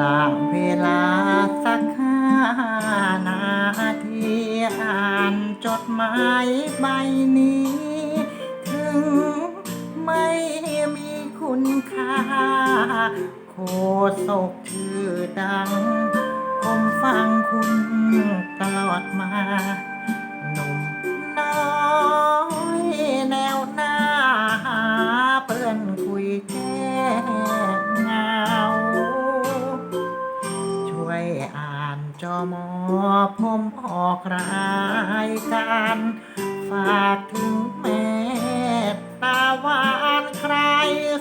ละเวลาสักห้านาทีอ่านจดหมายใบนี้ ถึงไม่มีคุณค่า โคศกชื่อดัง ผมฟังคุณตลอดมาหนุ่มน้อยแนวหน้า เปื่อนคุยแก จอมอผมออกรายการ ฝากถึงแม่ตาวานใคร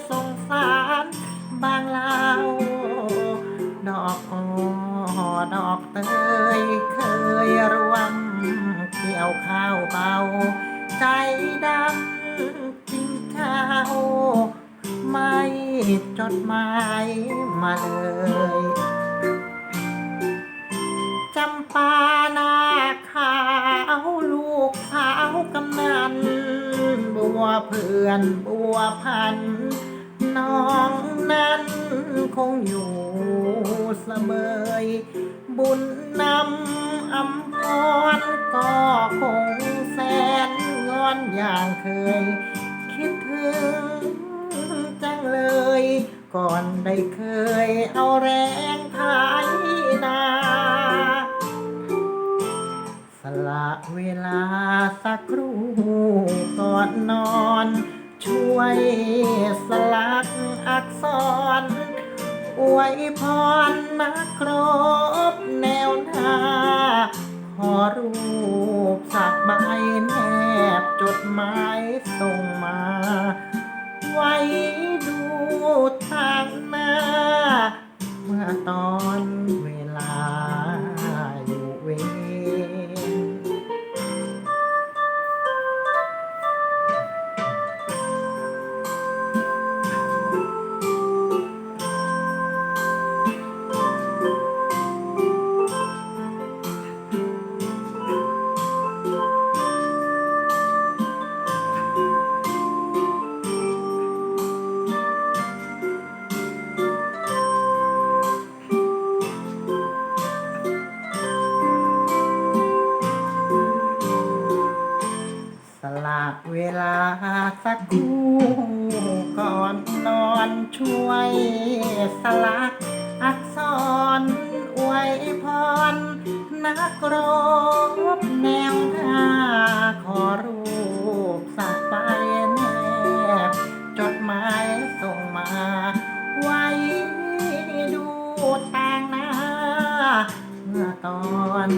สงสารบางเลาดอกอดอกเตยเคยรวมเกี่ยวข้าวเบา ใจดำกินข้าวไม่จดหมายมาเลย วเพื่อนบัวพัน น้องนั้นคงอยู่เสมอบุญนำอำพรก็คงแสนงอนอย่างเคย คิดถึงจังเลย ก่อนได้เคยเอาแรงไทยนาส เวลาสักครู่ก่อนนอน ช่วยสลักอักษร อวยพรนักครบแนวหน้า ขอรูปสักใบแนบจดหมายส่งมา ไว้ดูทางหน้า เมื่อตอนเว สละเวลาสักครู่ก่อนนอนช่วยสลักอักษรอวยพรนักรบแนวหน้าขอรูปสักใบแนบจดหมายส่งมาไว้ดูต่างหน้าเมื่อตอน